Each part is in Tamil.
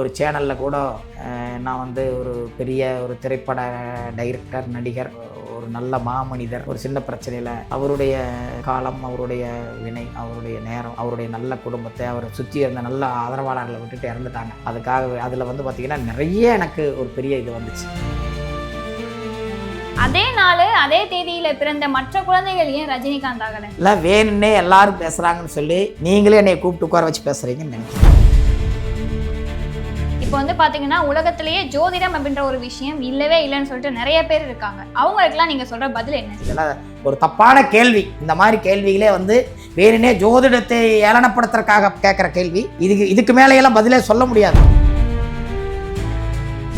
ஒரு சேனலில் கூட நான் வந்து ஒரு பெரிய ஒரு திரைப்பட டைரக்டர் நடிகர் ஒரு நல்ல மாமனிதர் ஒரு சின்ன பிரச்சனையில் அவருடைய காலம் அவருடைய வினை அவருடைய நேரம் அவருடைய நல்ல குடும்பத்தை அவர் சுற்றி இருந்த நல்ல ஆதரவாளர்களை விட்டுட்டு இறந்துட்டாங்க. அதுக்காக அதில் வந்து பார்த்திங்கன்னா நிறைய எனக்கு ஒரு பெரிய இது வந்துச்சு. அதே நாள் அதே தேதியில பிறந்த மற்ற குழந்தைகள் ஏன் ரஜினிகாந்த் ஆகல. இல்லை வேணும்னே எல்லாரும் பேசுகிறாங்கன்னு சொல்லி நீங்களே என்னை கூப்பிட்டு உட்கார வச்சு பேசுகிறீங்கன்னு நினைக்கிறேன். இப்போ வந்து பார்த்தீங்கன்னா உலகத்திலேயே ஜோதிடம் அப்படின்ற ஒரு விஷயம் இல்லவே இல்லைன்னு சொல்லிட்டு நிறைய பேர் இருக்காங்க. அவங்களுக்குலாம் நீங்க சொல்ற பதில் என்ன? இதெல்லாம் ஒரு தப்பான கேள்வி. இந்த மாதிரி கேள்விகளே வந்து வேணுனே ஜோதிடத்தை ஏளனப்படுத்துறதுக்காக கேட்குற கேள்வி. இதுக்கு இதுக்கு மேலேயெல்லாம் பதிலே சொல்ல முடியாது.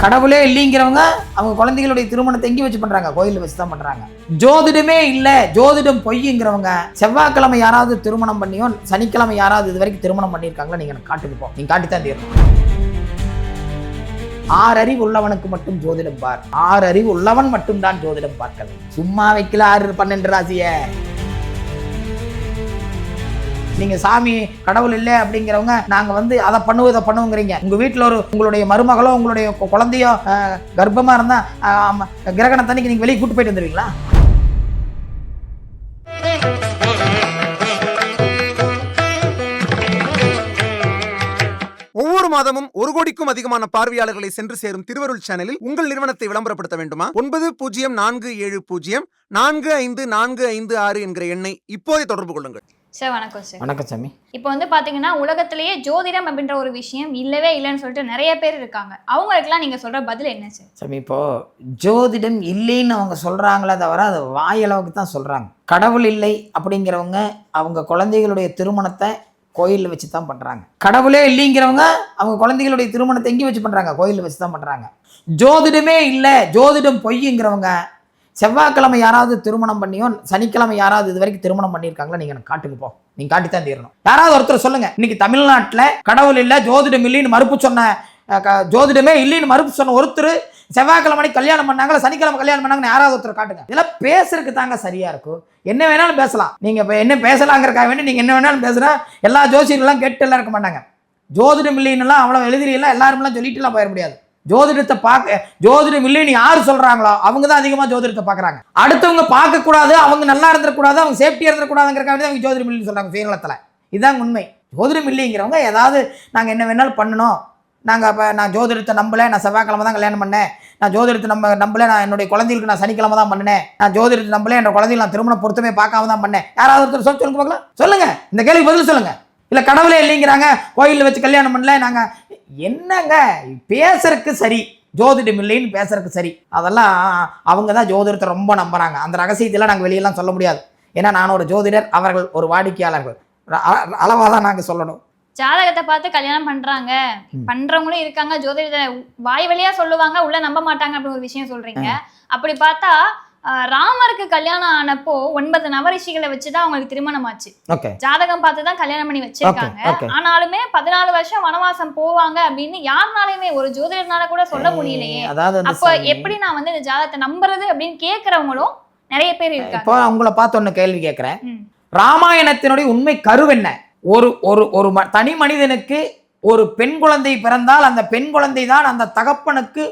கடவுளே இல்லைங்கிறவங்க அவங்க குழந்தைகளுடைய திருமணத்தை எங்கே வச்சு பண்றாங்க. கோயிலில் வச்சு தான் பண்றாங்க. ஜோதிடமே இல்லை ஜோதிடம் பொய்ங்கிறவங்க செவ்வாய்க்கிழமை யாராவது திருமணம் பண்ணியோ சனிக்கிழமை யாராவது இது வரைக்கும் திருமணம் பண்ணியிருக்காங்களோ நீங்க எனக்கு காட்டுக்கு போ. நீங்க காட்டித்தான் தீரணும். ஆறு அறிவு உள்ளவனுக்கு மட்டும் ஜோதிடம் பார். ஆறு அறிவு உள்ளவன் மட்டும்தான் ஜோதிடம் பார்க்க சும்மா வைக்கல ஆறு பன்னெண்டு ராசிய. நீங்க சாமி கடவுள் இல்லை அப்படிங்கிறவங்க நாங்க வந்து அதை பண்ணுவோம் இதை பண்ணுவோங்கிறீங்க. உங்க வீட்டில் ஒரு உங்களுடைய மருமகளோ உங்களுடைய குழந்தையோ கர்ப்பமா இருந்தா ஆமா, கிரகணத்தன்னைக்கு நீங்க வெளியே கூட்டு போயிட்டு வந்துருவீங்களா? மாதமும் ஒரு கோடிக்கும் அதிகமான பார்வையாளர்களை சென்று சேரும் திருவருள் சேனலில் உங்கள் நிறுவனத்தை விளம்பரப்படுத்த வேண்டுமா? ஒன்பது பூஜ்ஜியம் நான்கு ஏழு பூஜ்ஜியம் நான்கு ஐந்து நான்கு ஐந்து ஆறு என்கிற எண்ணை இப்போதே தொடர்பு கொள்ளுங்கள். சார் வணக்கம் சார். வணக்கம் சாமி. இப்போ வந்து பாத்தீங்கன்னா உலகத்திலேயே ஜோதிடம் அப்படின்ற ஒரு விஷயம் இல்லவே இல்லைன்னு சொல்லிட்டு நிறைய பேர் இருக்காங்க. அவங்களுக்குலாம் நீங்க சொல்ற பதில் என்ன சார்? சாமி இப்போ ஜோதிடம் இல்லைன்னு அவங்க சொல்றாங்களே தவிர அது வாயளவுக்கு தான் சொல்றாங்க. கடவுள் இல்லை அப்படிங்கிறவங்க அவங்க குழந்தைகளுடைய திருமணத்தை கோயிலில் வச்சு தான் பண்ணுறாங்க கடவுளே இல்லைங்கிறவங்க அவங்க குழந்தைகளுடைய திருமணத்தை எங்கே வச்சு பண்ணுறாங்க கோயிலில் வச்சு தான் பண்ணுறாங்க ஜோதிடமே இல்லை. ஜோதிடம் பொய்ங்கிறவங்க செவ்வாய்க்கிழமை யாராவது திருமணம் பண்ணியோ சனிக்கிழமை யாராவது இது வரைக்கும் திருமணம் பண்ணியிருக்காங்களா நீங்கள் எனக்கு காட்டுக்கு போ. காட்டி காட்டித்தான் தீரணும். யாராவது ஒருத்தர் சொல்லுங்க. இன்னைக்கு தமிழ்நாட்டில் கடவுள் இல்லை ஜோதிடம் இல்லைன்னு மறுப்பு சொன்ன க- ஜோதிடமே இல்லைன்னு மறுப்பு சொன்ன ஒருத்தர் செவ்வாய்க்கிழமை கல்யாணம் பண்ணாங்களா சனிக்கிழமை கல்யாணம் பண்ணாங்கன்னு யாராவது ஒருத்தர் காட்டுங்க. இதெல்லாம் பேசுறதுக்கு தாங்க சரியா இருக்கும் என்ன வேணாலும் பேசலாம். நீங்க இப்போ என்ன பேசலாங்கிறக்காக வேண்டி நீங்க என்ன வேணாலும் பேசுனா எல்லா ஜோசியர்கள்லாம் கேட்டு எல்லாம் இருக்க மாட்டாங்க. ஜோதிடம் இல்லைன்னுலாம் அவ்வளோ எழுதிரியெல்லாம் எல்லாருமெல்லாம் சொல்லிட்டுலாம் போயிட முடியாது. ஜோதிடத்தை பார்க்க ஜோதிடம் இல்லைன்னு யார் சொல்றாங்களோ அவங்க தான் அதிகமாக ஜோதிடத்தை பார்க்குறாங்க. அடுத்தவங்க பார்க்கக்கூடாது அவங்க நல்லா இருந்துடக்கூடாது அவங்க சேஃப்டியாக இருந்துடக்கூடாதுங்கிறக்காக வேண்டி அவங்க ஜோதிடம் இல்லைன்னு சொல்றாங்க சுயநலத்தில். இதுதான் உண்மை. ஜோதிடம் இல்லைங்கிறவங்க ஏதாவது நாங்கள் என்ன வேணாலும் பண்ணணும். நாங்கள் அப்போ நான் ஜோதிடத்தை நம்பலை நான் செவ்வாய்க்கிழமை தான் கல்யாணம் பண்ணேன். நான் ஜோதிடத்தை நம்ப நம்பலை நான் என்னுடைய குழந்தைகளுக்கு நான் சனிக்கிழமை தான் பண்ணினேன். நான் ஜோதிடத்தை நம்பலை என்னோட குழந்தைகள் நான் திருமணம் பொருத்தமே பார்க்காம தான் பண்ணேன். யாராவது ஒருத்தர் சொல்ல சொல்லுங்க பார்க்கலாம். சொல்லுங்க. இந்த கேள்வி பதில் சொல்லுங்க. இல்லை கடவுளே இல்லைங்கிறாங்க கோயிலில் வச்சு கல்யாணம் பண்ணல நாங்கள் என்னங்க? பேசுறதுக்கு சரி ஜோதிடம் இல்லைன்னு பேசுறதுக்கு சரி. அதெல்லாம் அவங்க தான் ஜோதிடத்தை ரொம்ப நம்புறாங்க. அந்த ரகசியத்தெல்லாம் நாங்கள் வெளியெல்லாம் சொல்ல முடியாது. ஏன்னா நான் ஒரு ஜோதிடர் அவர்கள் ஒரு வாடிக்கையாளர்கள். அளவாக தான் நாங்கள் சொல்லணும். ஜாதகத்தை பார்த்து கல்யாணம் பண்றாங்க. பண்றவங்களும் இருக்காங்க. ஜோதிட வாய் வழியா சொல்லுவாங்க. உள்ள நம்ப மாட்டாங்க அப்படின்னு ஒரு விஷயம் சொல்றீங்க. அப்படி பார்த்தா ராமருக்கு கல்யாணம் ஆனப்போ ஒன்பது நவரிஷிகளை வச்சுதான் அவங்களுக்கு திருமணம் ஆச்சு ஜாதகம் பார்த்து தான் கல்யாணம் பண்ணி வச்சிருக்காங்க. ஆனாலுமே பதினாலு வருஷம் வனவாசம் போவாங்க அப்படின்னு யாருனாலுமே ஒரு ஜோதிடர்னால கூட சொல்ல முடியலையே. அப்ப எப்படி நான் வந்து இந்த ஜாதகத்தை நம்புறது அப்படின்னு கேக்குறவங்களும் நிறைய பேர் இருக்காங்க. இப்போ உங்களை பார்த்து ஒன்று கேள்வி கேட்குறேன். ராமாயணத்தினுடைய உண்மை கருவென்ன? ஒரு ஒரு ஒரு ம- தனி மனிதனுக்கு ஒரு பெண் குழந்தை பிறந்தால் அந்த பெண் குழந்தை தான் அந்த தகப்பனுக்கு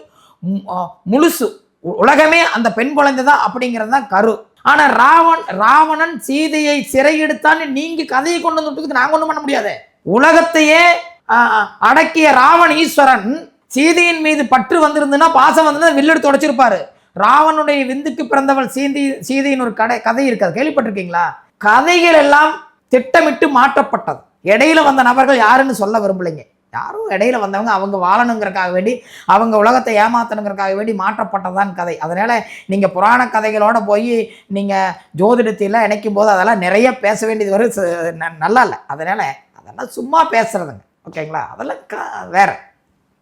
மு- முழுசு. உ- உலகமே அந்த பெண் குழந்தை தான் அப்படிங்கிறது தான் கரு. ஆனால் ராவன் ராவணன் சீதையை சிறையெடுத்தான்னு நீங்கள் கதையை கொண்டு வந்துட்டதுக்கு நாங்கள் ஒன்றும் பண்ண முடியாது. உலகத்தையே அடக்கிய ராவண ஈஸ்வரன் சீதையின் மீது பற்று வந்திருந்துன்னா பாசம் வந்திருந்தா வில்லெடுத்து உடைச்சிருப்பாரு. ராவனுடைய விந்துக்கு பிறந்தவள் சீந்தி சீதையின் ஒரு கடை கதை இருக்காது கேள்விப்பட்டிருக்கீங்களா? கதைகள் எல்லாம் திட்டமிட்டு மாற்றப்பட்டது. இடையில வந்த நபர்கள் யாருன்னு சொல்ல விரும்பலைங்க. யாரும் இடையில வந்தவங்க அவங்க வாழணுங்கிறக்காக வேண்டி அவங்க உலகத்தை ஏமாத்தணுங்கிறக்காக வேண்டி மாற்றப்பட்டதான் கதை. அதனால் நீங்கள் புராண கதைகளோட போய் நீங்கள் ஜோதிடத்தையெல்லாம் இணைக்கும் போது அதெல்லாம் நிறைய பேச வேண்டியது வரும் நல்லா இல்லை அதனால் அதெல்லாம் சும்மா பேசுகிறதுங்க ஓகேங்களா? அதெல்லாம் க- வேற.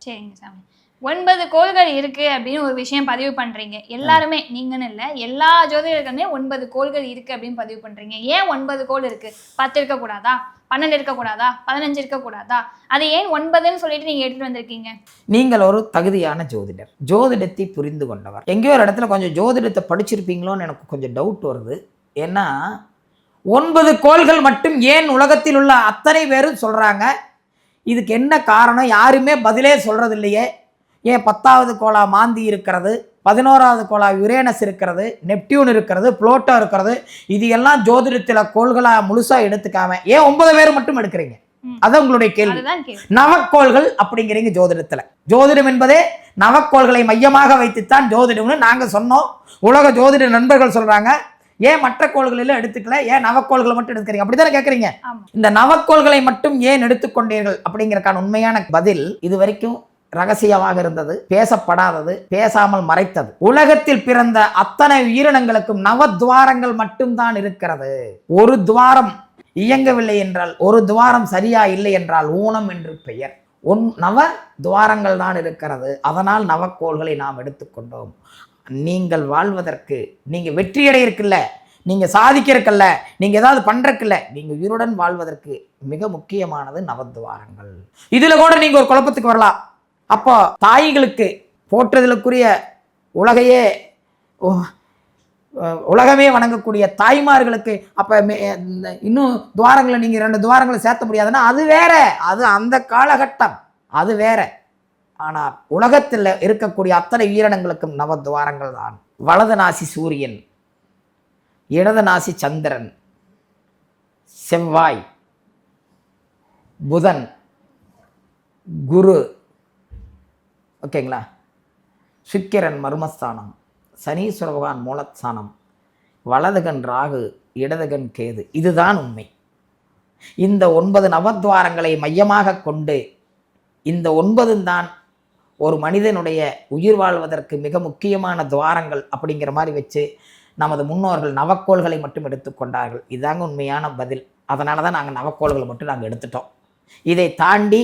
சரிங்க சாமி. ஒன்பது கோள்கள் இருக்கு அப்படின்னு ஒரு விஷயம் பதிவு பண்றீங்க. எல்லாருமே நீங்கன்னு இல்ல எல்லா ஜோதிடர்களுமே ஒன்பது கோள்கள் இருக்கு அப்படின்னு பதிவு பண்றீங்க. ஏன் ஒன்பது கோள் இருக்கு? பத்து இருக்க கூடாதா? பன்னெண்டு இருக்க கூடாதா? பதினஞ்சு இருக்க கூடாதா? அது ஏன் ஒன்பதுன்னு சொல்லிட்டு நீங்க எடுத்துட்டு வந்திருக்கீங்க? நீங்கள் ஒரு தகுதியான ஜோதிடர். ஜோதிடத்தை புரிந்து கொண்டவர். எங்கேயோ ஒரு இடத்துல கொஞ்சம் ஜோதிடத்தை படிச்சிருப்பீங்களோன்னு எனக்கு கொஞ்சம் டவுட் வருது. ஏன்னா ஒன்பது கோள்கள் மட்டும் ஏன் உலகத்தில் உள்ள அத்தனை பேரும் சொல்றாங்க? இதுக்கு என்ன காரணம்? யாருமே பதிலே சொல்றது இல்லையே ஏன் பத்தாவது கோளா மாந்தி இருக்கிறது பதினோராவது கோளா யுரேனஸ் இருக்கிறது நெப்டியூன் இருக்கிறது புளோட்டோ இருக்கிறது இது எல்லாம் ஜோதிடத்தில் கோள்களா முழுசா எடுத்துக்காம ஏன் ஒன்பது பேர் மட்டும் எடுக்கிறீங்க? ம். அதான் உங்களுடைய கேள்வி. நவக்கோள்கள் அப்படிங்கிறீங்க ஜோதிடத்துல. ஜோதிடம் என்பதே நவக்கோள்களை மையமாக வைத்துத்தான் ஜோதிடம்னு நாங்க சொன்னோம். உலக ஜோதிட நண்பர்கள் சொல்றாங்க ஏன் மற்ற கோள்கள் எல்லாம் எடுத்துக்கல? ஏன் நவக்கோள்களை மட்டும் எடுத்துக்கிறீங்க அப்படித்தானே கேக்குறீங்க. ஆமா. இந்த நவக்கோள்களை மட்டும் ஏன் எடுத்துக்கொண்டீர்கள்? அப்படிங்கறக்கான உண்மையான பதில் இது வரைக்கும் ரகசியமாக இருந்தது பேசப்படாதது பேசாமல் மறைத்தது. உலகத்தில் பிறந்த அத்தனை உயிரினங்களுக்கும் நவத்வாரங்கள் மட்டும்தான் இருக்கிறது. ஒரு துவாரம் இயங்கவில்லை என்றால் ஒரு துவாரம் சரியா இல்லை என்றால் ஊனம் என்று பெயர். ஒன் நவ துவாரங்கள் தான் இருக்கிறது. அதனால் நவக்கோள்களை நாம் எடுத்துக்கொண்டோம். நீங்கள் வாழ்வதற்கு நீங்கள் வெற்றியடை இருக்குல்ல நீங்கள் சாதிக்கிறக்கல்ல நீங்கள் ஏதாவது பண்ணுறக்குல்ல நீங்கள் உயிருடன் வாழ்வதற்கு மிக முக்கியமானது நவத்துவாரங்கள் இதில் கூட நீங்கள் ஒரு குழப்பத்துக்கு வரலாம். அப்போ தாய்களுக்கு போற்றுதலுக்குரிய உலகையே உலகமே வணங்கக்கூடிய தாய்மார்களுக்கு அப்போ இன்னும் துவாரங்களை நீங்கள் ரெண்டு துவாரங்களை சேர்த்த முடியாதுன்னா அது வேற. அது அந்த காலகட்டம். அது வேற. ஆனால் உலகத்தில் இருக்கக்கூடிய அத்தனை உயிரினங்களுக்கும் நவ துவாரங்கள் தான். வலது நாசி சூரியன் இடது நாசி சந்திரன் செவ்வாய் புதன் குரு ஓகேங்களா? சுக்கிரன் மர்மஸ்தானம் சனீஸ்வர பகவான் மூலஸ்தானம் வலதுகன் ராகு இடதுகன் கேது இதுதான் உண்மை. இந்த ஒன்பது நவத்வாரங்களை மையமாக கொண்டு இந்த ஒன்பதும் தான் ஒரு மனிதனுடைய உயிர் வாழ்வதற்கு மிக முக்கியமான துவாரங்கள் அப்படிங்கிற மாதிரி வச்சு நமது முன்னோர்கள் நவக்கோள்களை மட்டும் எடுத்துக்கொண்டார்கள் இதுதாங்க உண்மையான பதில். அதனால தான் நாங்கள் நவக்கோள்களை மட்டும் நாங்கள் எடுத்துட்டோம். இதை தாண்டி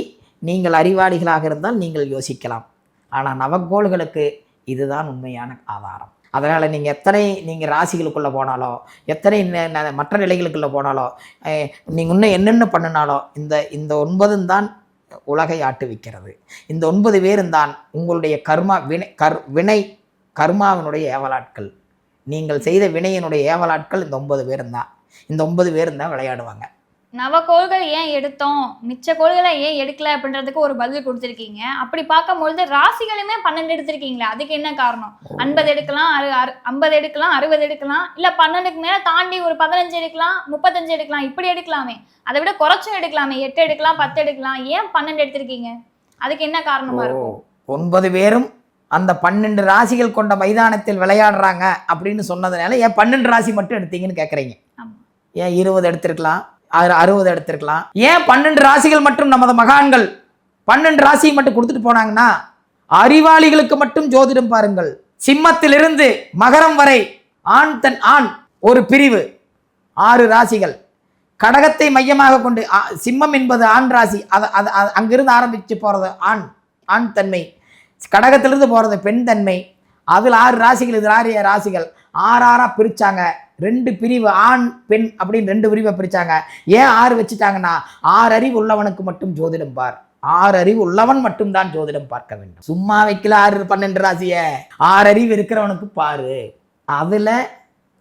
நீங்கள் அறிவாளிகளாக இருந்தால் நீங்கள் யோசிக்கலாம். ஆனால் நவக்கோள்களுக்கு இதுதான் உண்மையான ஆதாரம். அதனால் நீங்கள் எத்தனை நீங்கள் ராசிகளுக்குள்ளே போனாலோ எத்தனை ந- மற்ற நிலைகளுக்குள்ளே போனாலோ நீங்கள் இன்னும் என்னென்ன பண்ணினாலோ இந்த இந்த ஒன்பதும் தான் உலகை ஆட்டுவிக்கிறது இந்த ஒன்பது பேரும் தான் உங்களுடைய கர்மா வினை கர் வினை கர்மாவினுடைய ஏவலாட்கள். நீங்கள் செய்த வினையினுடைய ஏவலாட்கள் இந்த ஒன்பது பேரும் தான். இந்த ஒன்பது பேரும் தான் விளையாடுவாங்க. நவக்கோள்கள் ஏன் எடுத்தோம்? மிச்ச கோள்களை ஏன் எடுக்கல அப்படின்றதுக்கு ஒரு பதில் கொடுத்துருக்கீங்க. அப்படி பார்க்கும்பொழுது ராசிகளுமே பன்னெண்டு எடுத்திருக்கீங்களே அதுக்கு என்ன காரணம்? ஐம்பது எடுக்கலாம் அறு அறு- ஐம்பது எடுக்கலாம் அறுபது எடுக்கலாம் இல்ல பன்னெண்டுக்கு மேல தாண்டி ஒரு பதினஞ்சு எடுக்கலாம் முப்பத்தஞ்சு எடுக்கலாம் இப்படி எடுக்கலாமே. அதை விட குறைச்சும் எடுக்கலாமே. எட்டு எடுக்கலாம் பத்து எடுக்கலாம். ஏன் பன்னெண்டு எடுத்திருக்கீங்க? அதுக்கு என்ன காரணமா இருக்கும்? ஒன்பது பேரும் அந்த பன்னெண்டு ராசிகள் கொண்ட மைதானத்தில் விளையாடுறாங்க அப்படின்னு சொன்னதுனால ஏன் பன்னெண்டு ராசி மட்டும் எடுத்தீங்கன்னு கேட்குறீங்க. ஏன் இருபது எடுத்திருக்கலாம்? அதில் அறுபது எடுத்திருக்கலாம். ஏன் பன்னெண்டு ராசிகள் மட்டும் நமது மகான்கள்? பன்னெண்டு ராசியை மட்டும் கொடுத்துட்டு போனாங்கன்னா அறிவாளிகளுக்கு மட்டும் ஜோதிடம் பாருங்கள். சிம்மத்திலிருந்து மகரம் வரை ஆண் தன் ஆண் ஒரு பிரிவு ஆறு ராசிகள். கடகத்தை மையமாக கொண்டு சிம்மம் என்பது ஆண் ராசி. அதை அது அங்கிருந்து ஆரம்பித்து போகிறது ஆண் ஆண் தன்மை. கடகத்திலிருந்து போகிறது பெண் தன்மை. அதில் ஆறு ராசிகள் இதில் ஆறு ராசிகள். ஆறு ஆறாக பிரித்தாங்க ரெண்டு பிரிவு ஆண் பெண் அப்படின்னு ரெண்டு பிரிவை பிரித்தாங்க ஏன் ஆறு வச்சுட்டாங்கன்னா? ஆறு அறிவு உள்ளவனுக்கு மட்டும் ஜோதிடம் பார். ஆறு அறிவு உள்ளவன் மட்டும்தான் ஜோதிடம் பார்க்க வேண்டும். சும்மா வைக்கல ஆறு பன்னெண்டு ராசிய. ஆறு அறிவு இருக்கிறவனுக்கு பாரு. அதில்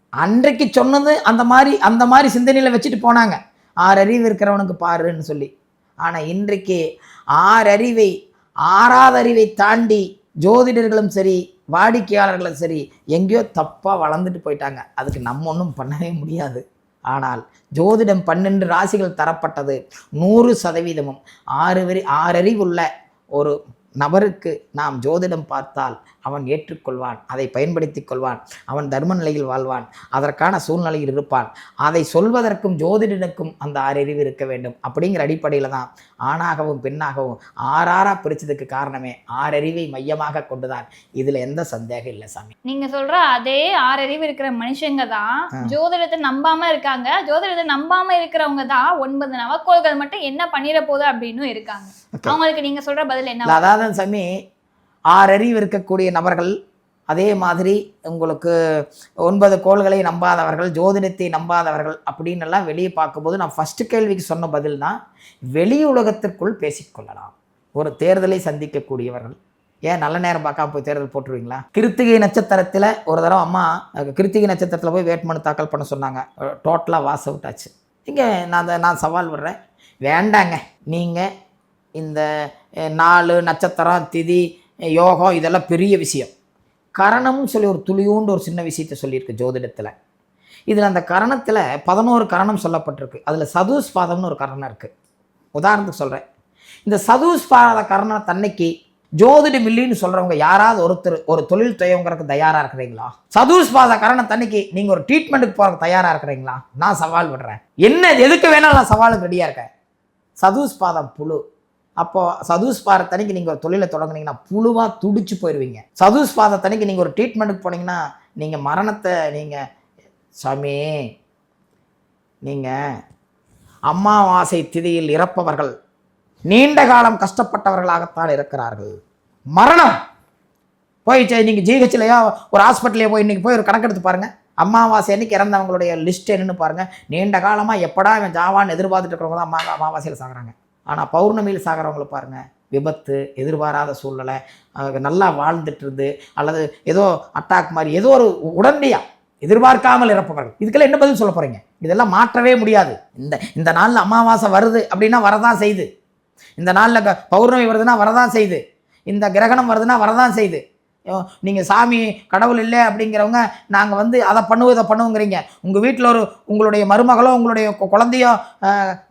அன்றைக்கு சொன்னது அந்த மாதிரி அந்த மாதிரி சிந்தனையில் வச்சுட்டு போனாங்க. ஆறு அறிவு இருக்கிறவனுக்கு பாருன்னு சொல்லி. ஆனால் இன்றைக்கு ஆறு அறிவை ஆறாவது அறிவை தாண்டி ஜோதிடர்களும் சரி வாடிக்கையாளர்களும் சரி எங்கேயோ தப்பாக வளர்ந்துட்டு போயிட்டாங்க. அதுக்கு நம்ம ஒன்றும் பண்ணவே முடியாது. ஆனால் ஜோதிடம் பன்னெண்டு ராசிகள் தரப்பட்டது. நூறு சதவீதமும். ஆறு வரி ஆறறிவுள்ள ஒரு நபருக்கு நாம் ஜோதிடம் பார்த்தால் அவன் ஏற்றுக்கொள்வான் அதை பயன்படுத்திக் கொள்வான் அவன் தர்ம நிலையில் வாழ்வான் அதற்கான சூழ்நிலையில் இருப்பான். அதை சொல்வதற்கும் ஜோதிடனுக்கும் அந்த ஆறறிவு இருக்க வேண்டும். அப்படிங்கிற அடிப்படையில் தான் ஆணாகவும் பெண்ணாகவும் ஆறாரா பிரிச்சதுக்கு காரணமே ஆறறிவை மையமாக கொண்டுதான். இதில் எந்த சந்தேகம் இல்லை சாமி. நீங்க சொல்ற அதே ஆறறிவு இருக்கிற மனுஷங்க தான். ஜோதிடத்தை நம்பாம இருக்காங்க. ஜோதிடத்தை நம்பாம இருக்கிறவங்க தான் ஒன்பது நவக்கோள்கள் மட்டும் என்ன பண்ணிட போகுது அப்படின்னு இருக்காங்க. அவங்களுக்கு நீங்க சொல்ற பதில் என்ன இல்ல, அதாவது சாமி ஆறறிவு இருக்கக்கூடிய நபர்கள் அதே மாதிரி உங்களுக்கு ஒன்பது கோள்களை நம்பாதவர்கள் ஜோதிடத்தை நம்பாதவர்கள் அப்படின்னு எல்லாம் வெளியே பார்க்கும்போது நான் ஃபஸ்ட்டு கேள்விக்கு சொன்ன பதில் தான் வெளி உலகத்திற்குள் பேசிக்கொள்ளலாம். ஒரு தேர்தலை சந்திக்கக்கூடியவர்கள். ஏன் நல்ல நேரம் பார்க்காம போய் தேர்தல் போட்டுருவீங்களா? கிருத்திகை நட்சத்திரத்தில் ஒரு தடவை அம்மா கிருத்திகை நட்சத்திரத்தில் போய் வேட்புமனு தாக்கல் பண்ண சொன்னாங்க. டோட்டலாக வாஸ் அவுட் ஆச்சு இங்கே நான் அந்த- நான் சவால் விடுறேன். வேண்டாங்க. நீங்கள் இந்த நாலு நட்சத்திரம் திதி யோகம் இதெல்லாம் பெரிய விஷயம். கரணம்னு சொல்லி ஒரு துளியூண்டு ஒரு சின்ன விஷயத்தை சொல்லியிருக்கு ஜோதிடத்தில். இதில் அந்த கரணத்தில் பதினோரு கரணம் சொல்லப்பட்டிருக்கு. அதில் சதுஸ்பாதம்னு ஒரு கரணம் இருக்குது உதாரணத்துக்கு சொல்கிறேன் இந்த சதுஸ்பாத கரணம் தன்னைக்கு ஜோதிட மில்லின்னு சொல்கிறவங்க யாராவது ஒருத்தர் ஒரு தொழில் துயவங்கிறதுக்கு தயாராக இருக்கிறீங்களா? சதுஸ்பாத கரணம் தன்னைக்கு நீங்கள் ஒரு ட்ரீட்மெண்ட்டுக்கு போகிறதுக்கு தயாராக இருக்கிறீங்களா? நான் சவால் விடுறேன். என்ன எதுக்கு வேணாலும் நான் சவாலுக்கு ரெடியாக இருக்கேன்? சதுஸ்பாதம் புழு. அப்போது சதுஸ் சதுஸ்பாதத்தன்னைக்கு நீங்கள் ஒரு தொழிலை தொடங்குனீங்கன்னா புழுவாக துடிச்சு போயிடுவீங்க சதுஸ்பாதத்தன்னைக்கு நீங்கள் ஒரு ட்ரீட்மெண்ட்டுக்கு போனீங்கன்னா நீங்கள் மரணத்தை நீங்கள் சாமி நீங்கள் அம்மாவாசை திதியில் இறப்பவர்கள் நீண்ட காலம் கஷ்டப்பட்டவர்களாகத்தான் இருக்கிறார்கள். மரணம்! போய் நீங்கள் ஜிஹெச்லையோ ஒரு ஹாஸ்பிட்டலையோ போய் இன்றைக்கி போய் ஒரு கணக்கெடுத்து பாருங்கள் அமாவாசை அன்னைக்கு இறந்தவங்களுடைய லிஸ்ட் என்னென்னு பாருங்கள் நீண்ட காலமாக எப்படா இவன் ஜாவான்னு எதிர்பார்த்துட்டு இருக்கிறவங்க தான் அம்மா அமாவாசையில் சாகுறாங்க. ஆனால் பௌர்ணமியில் சாகிறவங்களை பாருங்கள் விபத்து எதிர்பாராத சூழ்நிலை நல்லா வாழ்ந்துட்டு இருந்து அல்லது ஏதோ அட்டாக் மாதிரி ஏதோ ஒரு உடனடியாக எதிர்பார்க்காமல் இறப்பவர்கள் இதுக்கெல்லாம் என்ன பதில் சொல்ல போகிறீங்க இதெல்லாம் மாற்றவே முடியாது. இந்த இந்த நாளில் அமாவாசை வருது அப்படின்னா வரதான் செய்யுது இந்த நாளில் க- பௌர்ணமி வருதுன்னா வரதான் செய்யுது இந்த கிரகணம் வருதுன்னா வரதான் செய்யுது நீங்கள் சாமி கடவுள் இல்லை அப்படிங்கிறவங்க நாங்கள் வந்து அதை பண்ணுவோம் இதை பண்ணுவோங்கிறீங்க. உங்கள் வீட்டில் ஒரு உங்களுடைய மருமகளோ உங்களுடைய குழந்தையோ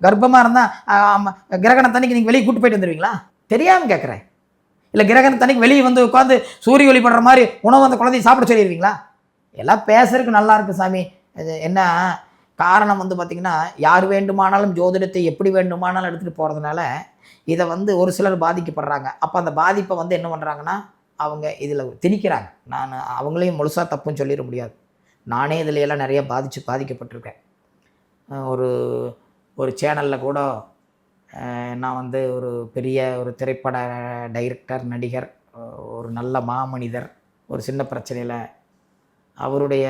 கர்ப்பமாக இருந்தால் கிரகணத்தன்னைக்கு நீங்கள் வெளியே கூட்டு போயிட்டு வந்துடுவீங்களா தெரியாமல் கேட்குறேன். இல்லை கிரகணத்தன்னைக்கு வெளியே வந்து உட்காந்து சூரிய ஒளிபடுற மாதிரி உணவு அந்த குழந்தைய சாப்பிட சொல்லிடுவீங்களா? எல்லாம் பேசுறதுக்கு நல்லா இருக்கு சாமி. இது என்ன காரணம் வந்து பார்த்திங்கன்னா யார் வேண்டுமானாலும் ஜோதிடத்தை எப்படி வேண்டுமானாலும் எடுத்துகிட்டு போகிறதுனால இதை வந்து ஒரு சிலர் பாதிக்கப்படுறாங்க. அப்போ அந்த பாதிப்பை வந்து என்ன பண்ணுறாங்கன்னா அவங்க இதில் திணிக்கிறாங்க. நான் அவங்களையும் முழுசாக தப்புன்னு சொல்லிட முடியாது. நானே இதில் எல்லாம் நிறைய பாதிச்சு பாதிக்கப்பட்டிருக்கேன். ஒரு ஒரு சேனலில் கூட நான் வந்து ஒரு பெரிய ஒரு திரைப்பட டைரக்டர் நடிகர் ஒரு நல்ல மாமனிதர் ஒரு சின்ன பிரச்சனையில் அவருடைய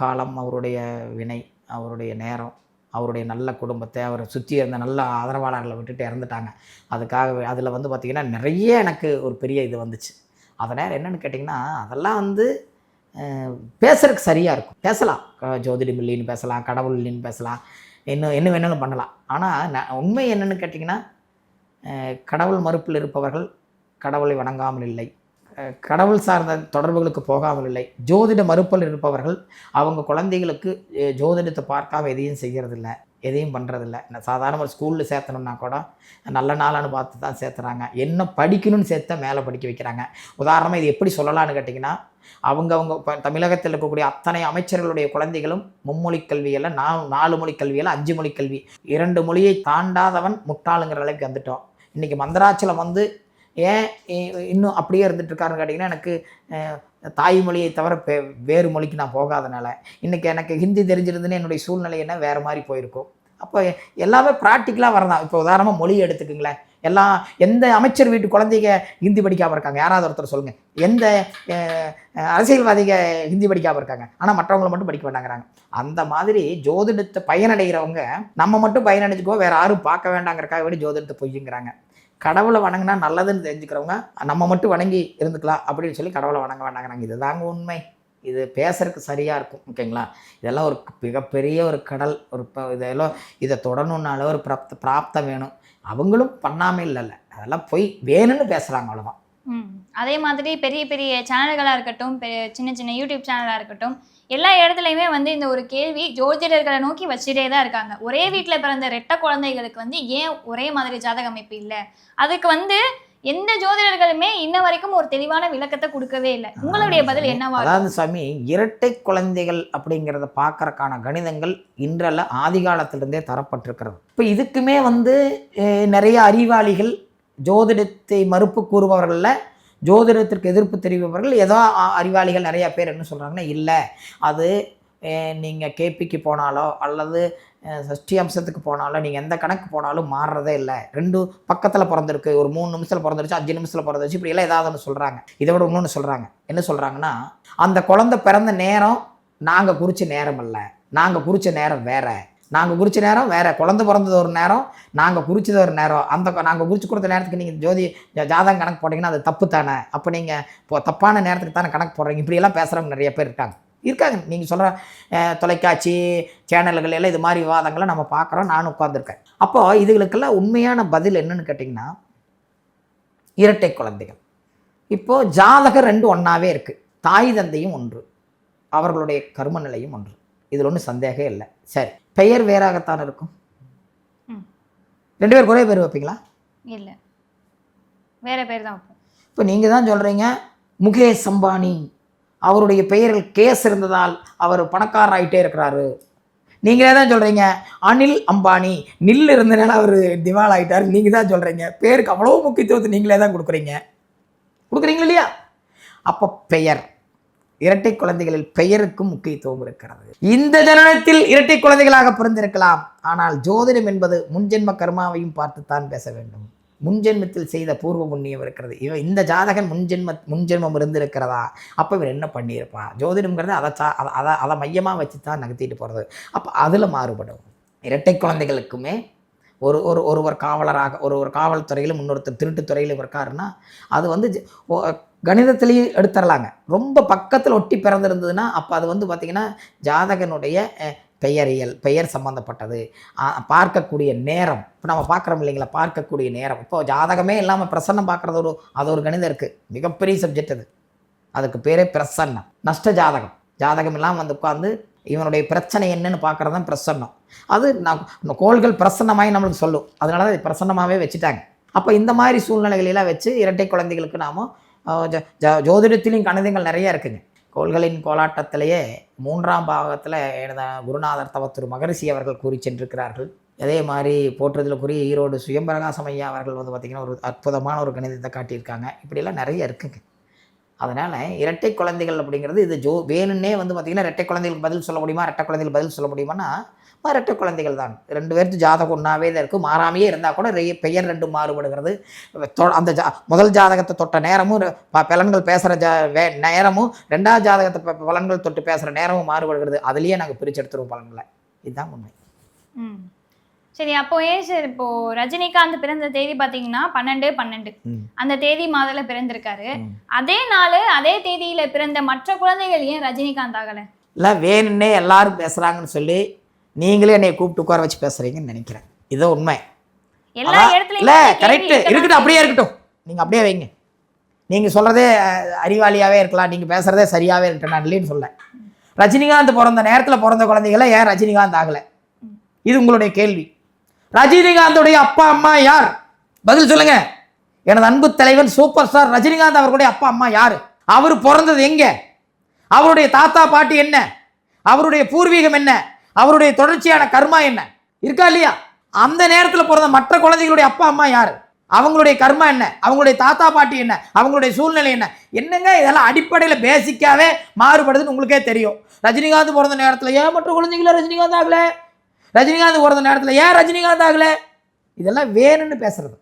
காலம் அவருடைய வினை அவருடைய நேரம் அவருடைய நல்ல குடும்பத்தை அவரை சுற்றி இருந்த நல்ல ஆதரவாளர்களை விட்டுட்டு இறந்துட்டாங்க. அதுக்காக அதில் வந்து பார்த்திங்கன்னா நிறைய எனக்கு ஒரு பெரிய இது வந்துச்சு. அதனால் என்னென்னு கேட்டிங்கன்னா அதெல்லாம் வந்து பேசுறதுக்கு சரியாக இருக்கும். பேசலாம். ஜோதிடம் இல்லைன்னு பேசலாம் கடவுள் இல்லைன்னு பேசலாம். இன்னும் என்ன வேணாலும் பண்ணலாம். ஆனால் நான் உண்மை என்னென்னு கேட்டிங்கன்னா கடவுள் மறுப்பில் இருப்பவர்கள் கடவுளை வணங்காமல் இல்லை. கடவுள் சார்ந்த தொடர்புகளுக்கு போகாமல் இல்லை. ஜோதிட மறுப்பில் இருப்பவர்கள் அவங்க குழந்தைகளுக்கு ஜோதிடத்தை பார்க்காம எதையும் செய்கிறதில்ல எதையும் பண்ணுறதில்ல நான் சாதாரண ஒரு ஸ்கூலில் சேர்த்தணும்னா கூட நல்ல நாளான்னு பார்த்து தான் சேர்த்துறாங்க. என்ன படிக்கணும்னு சேர்த்தா மேலே படிக்க வைக்கிறாங்க. உதாரணமாக இது எப்படி சொல்லலாம்னு கேட்டிங்கன்னா அவங்கவுங்க இப்போ தமிழகத்தில் இருக்கக்கூடிய அத்தனை அமைச்சர்களுடைய குழந்தைகளும் மும்மொழி கல்வியில் நான் நாலு மொழி கல்வியில் அஞ்சு மொழி கல்வி இரண்டு மொழியை தாண்டாதவன் முட்டாளுங்கிற அளவுக்கு வந்துட்டோம். இன்றைக்கி மந்திராச்சலம் வந்து ஏன் இன்னும் அப்படியே இருந்துட்டு இருக்காருன்னு கேட்டிங்கன்னா எனக்கு தாய்மொழியை தவிர வே வேறு மொழிக்கு நான் போகாதனால இன்றைக்கி எனக்கு ஹிந்தி தெரிஞ்சிருந்துன்னு என்னுடைய சூழ்நிலை என்ன? வேறு மாதிரி போயிருக்கும். அப்போ எல்லாமே ப்ராக்டிக்கலாக வரதான். இப்போ உதாரணமாக மொழி எடுத்துக்குங்களேன். எல்லாம் எந்த அமைச்சர் வீட்டு குழந்தைங்க ஹிந்தி படிக்காமல் இருக்காங்க? யாராவது ஒருத்தர் சொல்லுங்கள் எந்த அஹ், அரசியல்வாதிக ஹிந்தி படிக்காமல் இருக்காங்க? ஆனால் மற்றவங்களை மட்டும் படிக்க வேண்டாங்கிறாங்க அந்த மாதிரி ஜோதிடத்தை பயனடைகிறவங்க நம்ம மட்டும் பயனடைஞ்சுக்கோ வேறு யாரும் பார்க்க வேண்டாங்கிறக்காக விட ஜோதிடத்தை பொய்யுங்கிறாங்க. கடவுளை வணங்கினா நல்லதுன்னு தெரிஞ்சுக்கிறவங்க நம்ம மட்டும் வணங்கி இருந்துக்கலாம் அப்படின்னு சொல்லி கடவுளை வணங்க வேண்டாங்கிறாங்க. இதுதாங்க உண்மை. இது பேசுறதுக்கு சரியாக இருக்கும் ஓகேங்களா? இதெல்லாம் ஒரு மிகப்பெரிய ஒரு கடல் ஒரு இப்போ இதெல்லாம் இதை தொடணுன்னால ஒரு பிராப்த பிராப்தம் வேணும். அவங்களும் பண்ணாமல் இல்லைல்ல. அதெல்லாம் போய் வேணும்னு பேசுகிறாங்க அவ்வளோதான் அதே மாதிரி பெரிய பெரிய சேனல்களாக இருக்கட்டும் பெ- சின்ன சின்ன யூடியூப் சேனலாக இருக்கட்டும் எல்லா இடத்துலையுமே வந்து இந்த ஒரு கேள்வி ஜோதிடர்களை நோக்கி வச்சுட்டே தான் இருக்காங்க. ஒரே வீட்டில் பிறந்த ரெட்ட குழந்தைகளுக்கு வந்து ஏன் ஒரே மாதிரி ஜாதக அமைப்பு இல்லை? அதுக்கு வந்து எந்த ஜோதிடர்களுமே இன்ன வரைக்கும் ஒரு தெளிவான விளக்கத்தை கொடுக்கவே இல்லை. உங்களுடைய பதில் என்னவா? அதாவது சாமி இரட்டை குழந்தைகள் அப்படிங்கிறத பார்க்கறக்கான கணிதங்கள் இன்றல்ல ஆதி காலத்திலிருந்தே தரப்பட்டிருக்கிறது. இப்போ இதுக்குமே வந்து நிறைய அறிவாளிகள் ஜோதிடத்தை மறுப்பு கூறுபவர்களில் ஜோதிடத்திற்கு எதிர்ப்பு தெரிவிப்பவர்கள் ஏதோ அறிவாளிகள் நிறைய பேர் என்ன சொல்கிறாங்கன்னா இல்லை அது நீங்கள் கேபிக்கு போனாலோ அல்லது சஷ்டி அம்சத்துக்கு போனாலோ நீங்கள் எந்த கணக்கு போனாலும் மாறுறதே இல்லை. ரெண்டு பக்கத்தில் பிறந்திருக்கு. ஒரு மூணு நிமிஷத்தில் பிறந்துருச்சு அஞ்சு நிமிஷத்தில் பிறந்துருச்சு இப்படி எல்லாம் ஏதாவது ஒன்று சொல்கிறாங்க இதை விட இன்னொன்று சொல்கிறாங்க என்ன சொல்கிறாங்கன்னா அந்த குழந்தை பிறந்த நேரம் நாங்கள் குறித்த நேரம் இல்லை நாங்கள் குறித்த நேரம் வேறு. நாங்கள் குறித்த நேரம் வேறு குழந்தை பிறந்தது ஒரு நேரம் நாங்கள் குறிச்சது ஒரு நேரம். அந்த நாங்கள் குறித்து கொடுத்த நேரத்துக்கு நீங்கள் ஜோதி ஜாதகம் கணக்கு போட்டிங்கன்னா அது தப்பு தானே? அப்போ நீங்கள் இப்போ தப்பான நேரத்துக்கு தானே கணக்கு போடுறீங்க? இப்படியெல்லாம் பேசுகிறவங்க நிறைய பேர் இருக்காங்க. இருக்காங்க. நீங்கள் சொல்கிற தொலைக்காட்சி சேனல்கள் எல்லாம் இது மாதிரி விவாதங்களை நம்ம பார்க்குறோம். நானும் உட்காந்துருக்கேன் அப்போது இதுகளுக்கெல்லாம் உண்மையான பதில் என்னன்னு கேட்டிங்கன்னா இரட்டை குழந்தைகள். இப்போது ஜாதகம் ரெண்டு ஒன்றாவே இருக்குது தாய் தந்தையும் ஒன்று. அவர்களுடைய கர்ம நிலையும் ஒன்று. இதில் ஒன்றும் சந்தேகம் இல்லை. சரி பெயர் வேறாகத்தான் இருக்கும். ரெண்டு பேர் ஒரே பேர் வைப்பீங்களா? இல்ல. வேற பேர் தான் வைப்போம். இப்போ நீங்கள் தான் சொல்கிறீங்க முகேஷ் அம்பானி அவருடைய பெயரில் கேஸ் இருந்ததால் அவர் பணக்காரர் ஆகிட்டே இருக்கிறாரு. நீங்களே தான் சொல்கிறீங்க அனில் அம்பானி நில் இருந்தனால அவர் திவால் ஆகிட்டார் நீங்கள் தான் சொல்கிறீங்க பேருக்கு அவ்வளோ முக்கியத்துவத்தை நீங்களே தான் கொடுக்குறீங்க. கொடுக்குறீங்களா இல்லையா? அப்போ பெயர். இரட்டை குழந்தைகளில் பெயருக்கும் முக்கியத்துவம் இருக்கிறது. இந்த ஜனனத்தில் இரட்டை குழந்தைகளாக பிறந்திருக்கலாம். ஆனால் ஜோதிடம் என்பது முன்ஜென்ம கர்மாவையும் பார்த்துத்தான் பேச வேண்டும். முன்ஜென்மத்தில் செய்த பூர்வ புண்ணியம் இருக்கிறது. இவன் இந்த ஜாதகன் முன்ஜென்ம முன்ஜென்மம் இருந்திருக்கிறதா? அப்போ இவன் என்ன பண்ணியிருப்பான் ஜோதிடம்ங்கிறது அதை சா அதை அதை அதை மையமாக வச்சு தான் நகர்த்திட்டு போகிறது அப்போ அதில் மாறுபடும். இரட்டை குழந்தைகளுக்குமே ஒரு ஒரு ஒருவர் காவலராக ஒரு ஒரு காவல்துறையிலும் இன்னொருத்தர் திருட்டுத்துறையிலும் இருக்காருன்னா அது வந்து ஜ- ஓ- கணிதத்திலேயே எடுத்துடலாங்க ரொம்ப பக்கத்தில் ஒட்டி பிறந்திருந்ததுன்னா அப்போ அது வந்து பார்த்திங்கன்னா ஜாதகனுடைய பெயரியல் பெயர் சம்மந்தப்பட்டது பார்க்கக்கூடிய நேரம். இப்போ நம்ம பார்க்குறோம் இல்லைங்களா பார்க்கக்கூடிய நேரம். இப்போ ஜாதகமே இல்லாமல் பிரசன்னம் பார்க்குறது ஒரு அது ஒரு கணிதம் இருக்குது மிகப்பெரிய சப்ஜெக்ட் அது. அதுக்கு பேரே பிரசன்னம். நஷ்ட ஜாதகம். ஜாதகம் இல்லாமல் வந்து உட்காந்து இவனுடைய பிரச்சனை என்னன்னு பார்க்குறது தான் பிரசன்னம். அது நான் இந்த கோள்கள் பிரசன்னமாகி நம்மளுக்கு சொல்லும். அதனால தான் இது பிரசன்னமாகவே வச்சுட்டாங்க. அப்போ இந்த மாதிரி சூழ்நிலைகளெல்லாம் வச்சு இரட்டை குழந்தைகளுக்கு நாம ஜோதிடத்திலையும் கணிதங்கள் நிறைய இருக்குங்க. கோள்களின் கோலாட்டத்திலேயே மூன்றாம் பாகத்தில் எனது குருநாதர் தவத்திரு மகரிஷி அவர்கள் கூறி சென்றிருக்கிறார்கள். அதே மாதிரி போற்றுதலுக்குரிய ஈரோடு சுயம்பிரகாசம் ஐயா அவர்கள் வந்து பார்த்திங்கன்னா ஒரு அற்புதமான ஒரு கணிதத்தை காட்டியிருக்காங்க. இப்படியெல்லாம் நிறைய இருக்குங்க. அதனால் இரட்டை குழந்தைகள் அப்படிங்கிறது இது ஜோ வேணும்னே வந்து பார்த்திங்கன்னா இரட்டை குழந்தைகளுக்கு பதில் சொல்ல முடியுமா? இரட்டை குழந்தைகளுக்கு பதில் சொல்ல முடியுமான்னா இரட்டை குழந்தைகள் தான். ரெண்டு பேர்த்து ஜாதகம் ஒன்றாவே தான் இருக்குது மாறாமையே இருந்தால் கூட ரெ- பெயர் ரெண்டும் மாறுபடுகிறது. அந்த ஜா முதல் ஜாதகத்தை தொட்ட நேரமும் பலன்கள் பேசுகிற ஜா வே நேரமும் ரெண்டாவது ஜாதகத்தை பலன்கள் தொட்டு பேசுகிற நேரமும் மாறுபடுகிறது. அதுலேயே நாங்கள் பிரித்து எடுத்துருவோம் பலன்களை. இதுதான் உண்மை. ம். சரி அப்போ ஏன் சார் இப்போ ரஜினிகாந்த் பிறந்த தேதி பாத்தீங்கன்னா பன்னெண்டு பன்னெண்டு. அந்த தேதி மாதத்துல பிறந்திருக்காரு. அதே நாள் அதே தேதியில பிறந்த மற்ற குழந்தைகள் ஏன் ரஜினிகாந்த் ஆகல? இல்லை வேணும்னே எல்லாரும் பேசுகிறாங்கன்னு சொல்லி நீங்களே என்னை கூப்பிட்டு உட்கார வச்சு பேசுகிறீங்கன்னு நினைக்கிறேன். இது உண்மை. இல்ல கரெக்ட் இருக்கட்டும் அப்படியே இருக்கட்டும். நீங்க அப்படியே வைங்க. நீங்க சொல்றதே அஹ், அறிவாளியாவே இருக்கலாம். நீங்க பேசுறதே சரியாவே இருக்கட்டும் நான் இல்லைன்னு சொல்ல ரஜினிகாந்த் பிறந்த நேரத்துல பிறந்த குழந்தைகளை ஏன் ரஜினிகாந்த் ஆகல? இது உங்களுடைய கேள்வி. ரஜினிகாந்துடைய அப்பா அம்மா யார்? பதில் சொல்லுங்க. எனது அன்பு தலைவன் சூப்பர் ஸ்டார் ரஜினிகாந்த் அவர்களுடைய அப்பா அம்மா யார்? அவர் பிறந்தது எங்க? அவருடைய தாத்தா பாட்டி என்ன? அவருடைய பூர்வீகம் என்ன? அவருடைய தொடர்ச்சியான கர்மா என்ன? இருக்கா இல்லையா? அந்த நேரத்தில் பிறந்த மற்ற குழந்தைகளுடைய அப்பா அம்மா யார்? அவங்களுடைய கர்மா என்ன? அவங்களுடைய தாத்தா பாட்டி என்ன? அவங்களுடைய சூழ்நிலை என்ன? என்னங்க? இதெல்லாம் அடிப்படையில் பேசிக்காவே மாறுபடுதுன்னு உங்களுக்கே தெரியும். ரஜினிகாந்த் பிறந்த நேரத்தில் ஏன் மற்ற குழந்தைங்கள ரஜினிகாந்த் ஆகலை? ரஜினிகாந்த் பிறந்த நேரத்தில் ஏன் ரஜினிகாந்த் ஆகலை? இதெல்லாம் வேணும்னு பேசுறது.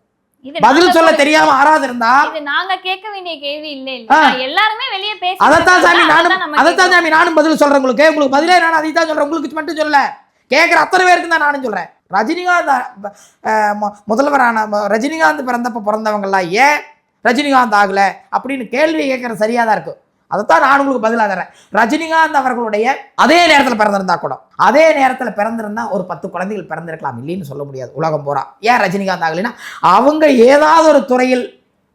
பதில் சொல்ல தெரியாம ஆறாது இருந்தா? இது நாங்க கேட்க வேண்டிய கேள்வி இல்ல. இல்ல. எல்லாருமே வெளியே பேசி அதைத்தான் சாமி நானும் அதைத்தான் சாமி நானும் பதில் சொல்றேன் உங்களுக்கு. உங்களுக்கு பதிலே நான் அதை தான் சொல்றேன். உங்களுக்கு மட்டும் சொல்லல. கேட்குற அத்தனை பேருக்கு தான் நானும் சொல்றேன். ரஜினிகாந்த் முதல்வரான ரஜினிகாந்த் பிறந்தப்ப பிறந்தவங்கலாம் ஏன் ரஜினிகாந்த் ஆகல? அப்படின்னு கேள்வி கேட்கறது சரியா தான் இருக்கு. அதைத்தான் நான் உங்களுக்கு பதிலாக தரேன் ரஜினிகாந்த் அவர்களுடைய அதே நேரத்தில் பிறந்திருந்தா கூட அதே நேரத்தில் பிறந்திருந்தா ஒரு பத்து குழந்தைகள் பிறந்திருக்கலாம் இல்லைன்னு சொல்ல முடியாது. உலகம் போறா ஏன் ரஜினிகாந்த் ஆகலைன்னா அவங்க ஏதாவது ஒரு துறையில்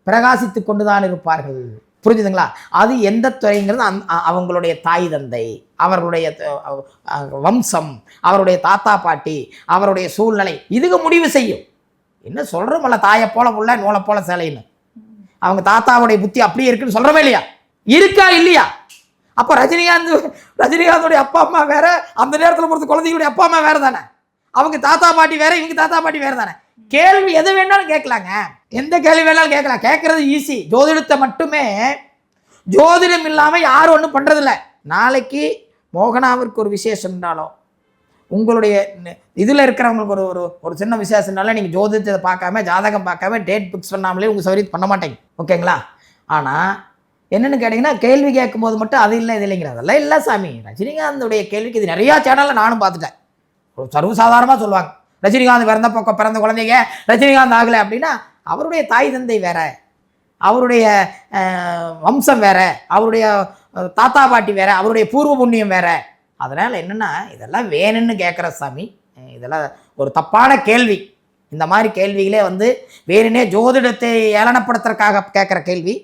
பிரகாசித்து கொண்டுதான் இருப்பார்கள். புரிஞ்சுதுங்களா? அது எந்த துறைங்கிறது அந் அவங்களுடைய தாய் தந்தை அவர்களுடைய வம்சம் அவருடைய தாத்தா பாட்டி அவருடைய சூழ்நிலை. இதுக்கு முடிவு செய்யும். என்ன சொல்கிறோமல்ல தாயை போல உள்ள நூலை போல சேலைன்னு. அவங்க தாத்தாவுடைய புத்தி அப்படியே இருக்குன்னு சொல்கிறோமே இல்லையா? இருக்கா இல்லையா? அப்போ ரஜினிகாந்த் ரஜினிகாந்தோடைய அப்பா அம்மா வேற அந்த நேரத்தில் பொறுத்த குழந்தைகளுடைய அப்பா அம்மா வேற தானே அவங்க தாத்தா பாட்டி வேற இவங்க தாத்தா பாட்டி வேற தானே கேள்வி எது வேணாலும் கேட்கலாங்க. எந்த கேள்வி வேணாலும் கேட்கலாம். கேட்கறது ஈஸி ஜோதிடத்தை மட்டுமே ஜோதிடம் இல்லாமல் யாரும் ஒன்றும் பண்ணுறதில்ல நாளைக்கு மோகனாவிற்கு ஒரு விசேஷம்னாலும் உங்களுடைய இதில் இருக்கிறவங்களுக்கு ஒரு ஒரு ஒரு சின்ன விசேஷம்னால நீங்கள் ஜோதிடத்தை பார்க்காம ஜாதகம் பார்க்காம டேட் ஃபிக்ஸ் பண்ணாமலே உங்கள் சௌரியத்து பண்ண மாட்டேங்க. ஓகேங்களா? ஆனால் என்னென்னு கேட்டிங்கன்னா கேள்வி கேட்கும்போது மட்டும் அது இல்லை இது இல்லைங்கிற அதெல்லாம் இல்லை சாமி. ரஜினிகாந்தோடைய கேள்விக்கு இது நிறையா சேனலில் நானும் பார்த்துட்டேன். சர்வசாதாரணமாக சொல்லுவாங்க. ரஜினிகாந்த் பிறந்த பக்கம் பிறந்த குழந்தைங்க ரஜினிகாந்த் ஆகலை அப்படின்னா அவருடைய தாய் தந்தை வேற. அவருடைய வம்சம் வேற. அவருடைய தாத்தா பாட்டி வேற. அவருடைய பூர்வ புண்ணியம் வேற. அதனால் என்னென்னா இதெல்லாம் வேணும்னு கேட்குற சாமி இதெல்லாம் ஒரு தப்பான கேள்வி. இந்த மாதிரி கேள்விகளே வந்து வேணுனே ஜோதிடத்தை ஏளனப்படுத்துறதுக்காக கேட்குற கேள்வி.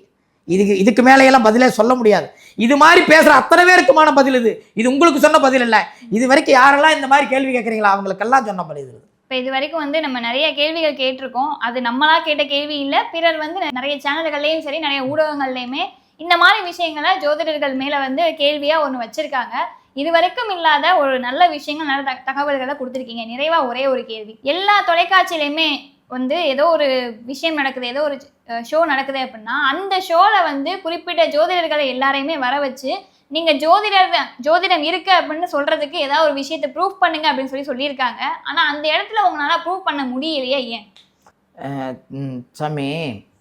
இதுக்கு இதுக்கு மேலேயெல்லாம் பதிலே சொல்ல முடியாது. இது மாதிரி பேசுகிற அத்தனை பேருக்குமான பதில் இது. இது உங்களுக்கு சொன்ன பதில் இல்லை. இது வரைக்கும் யாரெல்லாம் இந்த மாதிரி கேள்வி கேட்குறீங்களா அவங்களுக்கெல்லாம் சொன்ன பதில் இது. இப்போ இது வரைக்கும் வந்து நம்ம நிறைய கேள்விகள் கேட்டிருக்கோம். அது நம்மளா கேட்ட கேள்வி இல்லை. பிறர் வந்து நிறைய சேனல்கள்லையும் சரி நிறைய ஊடகங்கள்லையுமே இந்த மாதிரி விஷயங்களை ஜோதிடர்கள் மேலே வந்து கேள்வியாக ஒன்று வச்சிருக்காங்க. இது வரைக்கும் இல்லாத ஒரு நல்ல விஷயங்கள் நல்ல தகவல்களை கொடுத்துருக்கீங்க. நிறைவாக ஒரே ஒரு கேள்வி. எல்லா தொலைக்காட்சியிலையுமே வந்து ஏதோ ஒரு விஷயம் நடக்குது ஏதோ ஒரு ஷோ நடக்குது அப்படின்னா அந்த ஷோவில் வந்து குறிப்பிட்ட ஜோதிடர்களை எல்லாரையுமே வர வச்சு நீங்கள் ஜோதிடர் தான் ஜோதிடம் இருக்குது அப்படின்னு சொல்கிறதுக்கு ஏதாவது ஒரு விஷயத்தை ப்ரூஃப் பண்ணுங்க அப்படின்னு சொல்லி சொல்லியிருக்காங்க. ஆனால் அந்த இடத்துல உங்களால் ப்ரூவ் பண்ண முடியலையே ஏன்? சாமி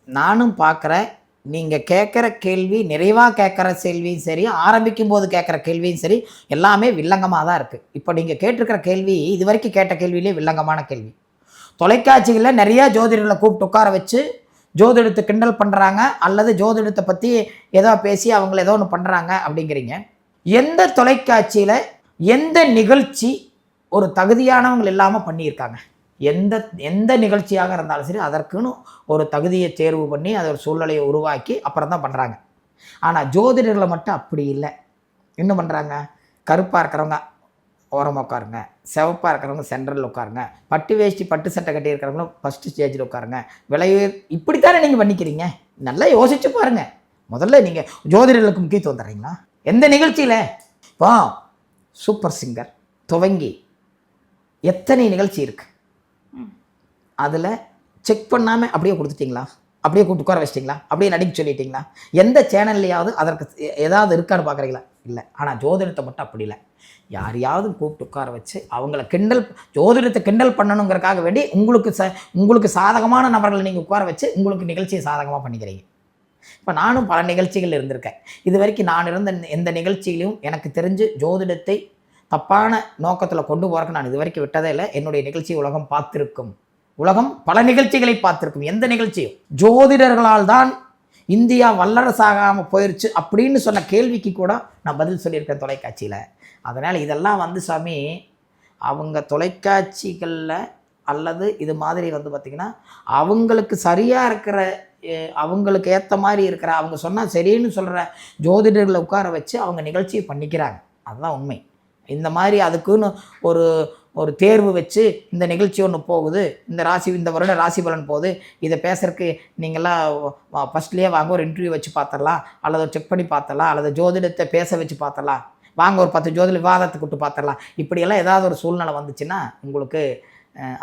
நானும் பார்க்குறேன் நீங்கள் கேட்குற கேள்வி நிறைவாக கேட்குற கேள்வியும் சரி ஆரம்பிக்கும் போது கேட்குற கேள்வியும் சரி எல்லாமே வில்லங்கமாக தான் இருக்குது இப்போ நீங்கள் கேட்டிருக்கிற கேள்வி இது வரைக்கும் கேட்ட கேள்வியிலே வில்லங்கமான கேள்வி. தொலைக்காட்சிகளில் நிறையா ஜோதிடர்களை கூப்பிட்டு உட்கார வச்சு ஜோதிடத்தை கிண்டல் பண்ணுறாங்க அல்லது ஜோதிடத்தை பற்றி ஏதோ பேசி அவங்கள ஏதோ ஒன்று பண்ணுறாங்க அப்படிங்கிறீங்க. எந்த தொலைக்காட்சியில் எந்த நிகழ்ச்சி ஒரு தகுதியானவங்க இல்லாமல் பண்ணியிருக்காங்க? எந்த எந்த நிகழ்ச்சியாக இருந்தாலும் சரி அதற்குன்னு ஒரு தகுதியை தேர்வு பண்ணி அதை ஒரு சூழ்நிலையை உருவாக்கி அப்புறம் தான் பண்ணுறாங்க ஆனால் ஜோதிடர்களை மட்டும் அப்படி இல்லை. என்ன பண்ணுறாங்க கருப்பாக இருக்கிறவங்க ஓரமாக உட்காருங்க. சிவப்பாக இருக்கிறவங்க சென்ட்ரலில் உட்காருங்க. பட்டு வேஷ்டி பட்டு சட்டை கட்டி இருக்கிறவங்களும் ஃபஸ்ட்டு ஸ்டேஜில் உட்காருங்க. விலையுயர் இப்படித்தானே நீங்கள் பண்ணிக்கிறீங்க? நல்லா யோசிச்சு பாருங்க. முதல்ல நீங்கள் ஜோதிடர்களுக்கு முக்கியத்துவம் தர்றீங்களா? எந்த நிகழ்ச்சியில்? இப்போ சூப்பர் சிங்கர் துவங்கி. எத்தனை நிகழ்ச்சி இருக்கு? ம். அதில் செக் பண்ணாமல் அப்படியே கொடுத்துட்டீங்களா? அப்படியே கூப்பிட்டு உட்கார வச்சிட்டிங்களா? அப்படியே நடிக்க சொல்லிட்டீங்களா? எந்த சேனல்லையாவது அதற்கு ஏதாவது இருக்கான்னு பார்க்குறீங்களா இல்லை. ஆனால் ஜோதிடத்தை மட்டும் அப்படி இல்லை. யாரையாவது கூப்பிட்டு உட்கார வச்சு அவங்கள கிண்டல் ஜோதிடத்தை கிண்டல் பண்ணணுங்கிறக்காக வேண்டி உங்களுக்கு ச உங்களுக்கு சாதகமான நபர்களை நீங்கள் உட்கார வச்சு உங்களுக்கு நிகழ்ச்சியை சாதகமாக பண்ணிக்கிறீங்க. இப்போ நானும் பல நிகழ்ச்சிகள் இருந்திருக்கேன். இது வரைக்கும் நான் இருந்த எந்த நிகழ்ச்சியிலையும் எனக்கு தெரிஞ்சு ஜோதிடத்தை தப்பான நோக்கத்தில் கொண்டு போகிறக்கு நான் இது வரைக்கும் விட்டதே இல்லை. என்னுடைய நிகழ்ச்சி உலகம் பார்த்துருக்கும். உலகம் பல நிகழ்ச்சிகளை பார்த்துருக்கும். எந்த நிகழ்ச்சியும். ஜோதிடர்களால் தான் இந்தியா வல்லரசாகாமல் போயிடுச்சு அப்படின்னு சொன்ன கேள்விக்கு கூட நான் பதில் சொல்லியிருக்கேன் தொலைக்காட்சியில். அதனால் இதெல்லாம் வந்து சாமி அவங்க தொலைக்காட்சிகளில் அல்லது இது மாதிரி வந்து பார்த்திங்கன்னா அவங்களுக்கு சரியாக இருக்கிற அவங்களுக்கு ஏற்ற மாதிரி இருக்கிற அவங்க சொன்னால் சரின்னு சொல்கிற ஜோதிடர்களை உட்கார வச்சு அவங்க நிகழ்ச்சியை பண்ணிக்கிறாங்க. அதுதான் உண்மை. இந்த மாதிரி அதுக்குன்னு ஒரு ஒரு தேர்வு வச்சு இந்த நிகழ்ச்சி ஒன்று போகுது இந்த ராசி இந்த வருட ராசி பலன் போகுது. இதை பேசுறதுக்கு நீங்களாம் ஃபஸ்ட்லேயே வாங்க ஒரு இன்டர்வியூ வச்சு பார்த்தரலாம் அல்லது செக் பண்ணி பார்த்தரலாம் அல்லது ஜோதிடத்தை பேச வச்சு பார்த்தலாம் வாங்க ஒரு பத்து ஜோதிட விவாதத்தை விட்டு பார்த்தரலாம் இப்படியெல்லாம் ஏதாவது ஒரு சூழ்நிலை வந்துச்சுன்னா உங்களுக்கு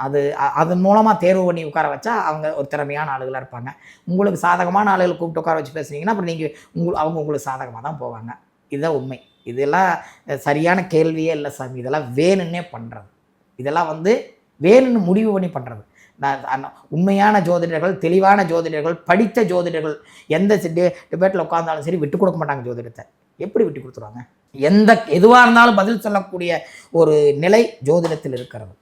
அது அதன் மூலமாக தேர்வு பண்ணி உட்கார வச்சா அவங்க ஒரு திறமையான ஆளுகளாக இருப்பாங்க. உங்களுக்கு சாதகமான ஆளுகளை கூப்பிட்டு உட்கார வச்சு பேசுனீங்கன்னா அப்புறம் நீங்கள் உங்கள் அவங்க உங்களுக்கு சாதகமாக தான் போவாங்க. இதுதான் உண்மை. இதெல்லாம் சரியான கேள்வியே இல்லை சாமி. இதெல்லாம் வேணும்னே பண்ணுறது இதெல்லாம் வந்து வேணும்னு முடிவு பண்ணி பண்ணுறது நான் உண்மையான ஜோதிடர்கள் தெளிவான ஜோதிடர்கள் படித்த ஜோதிடர்கள் எந்த டிபேட்டில் உட்காந்தாலும் சரி விட்டு கொடுக்க மாட்டாங்க ஜோதிடத்தை. எப்படி விட்டு கொடுத்துருவாங்க? எந்த எதுவாக இருந்தாலும் பதில் சொல்லக்கூடிய ஒரு நிலை ஜோதிடத்தில் இருக்கிறது.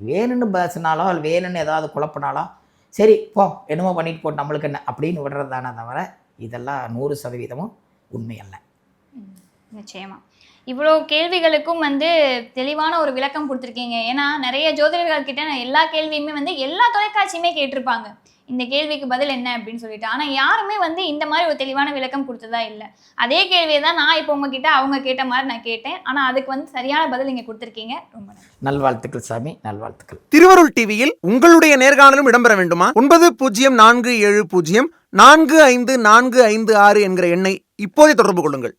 வேணும்னு பேசினாலோ அல்ல வேணும்னு ஏதாவது குழப்பினாலோ சரி போ என்னமோ பண்ணிட்டு போட்டு நம்மளுக்கு என்ன அப்படின்னு விடுறது தானே தவிர இதெல்லாம் நூறு சதவீதமும் உண்மையல்ல நிச்சயமா. இவ்வளோ கேள்விகளுக்கும் வந்து தெளிவான ஒரு விளக்கம் கொடுத்துருக்கீங்க. ஏன்னா நிறைய ஜோதிடர்கள் கிட்ட நான் எல்லா கேள்வியுமே வந்து எல்லா தொலைக்காட்சியுமே கேட்டிருப்பாங்க. இந்த கேள்விக்கு பதில் என்ன அப்படின்னு சொல்லிட்டு. ஆனால் யாருமே வந்து இந்த மாதிரி ஒரு தெளிவான விளக்கம் கொடுத்ததா இல்லை. அதே கேள்வியை தான் நான் இப்போ உங்ககிட்ட அவங்க கேட்ட மாதிரி நான் கேட்டேன். ஆனால் அதுக்கு வந்து சரியான பதில் நீங்கள் கொடுத்துருக்கீங்க. ரொம்ப நன்றி. நல்வாழ்த்துக்கள் சாமி. நல்வாழ்த்துக்கள். திருவருள் டிவியில் உங்களுடைய நேர்காணலும் இடம்பெற வேண்டுமா? ஒன்பது பூஜ்ஜியம் நான்கு ஏழு பூஜ்ஜியம் நான்கு ஐந்து நான்கு ஐந்து ஆறு என்கிற எண்ணை இப்போதே தொடர்பு கொள்ளுங்கள்.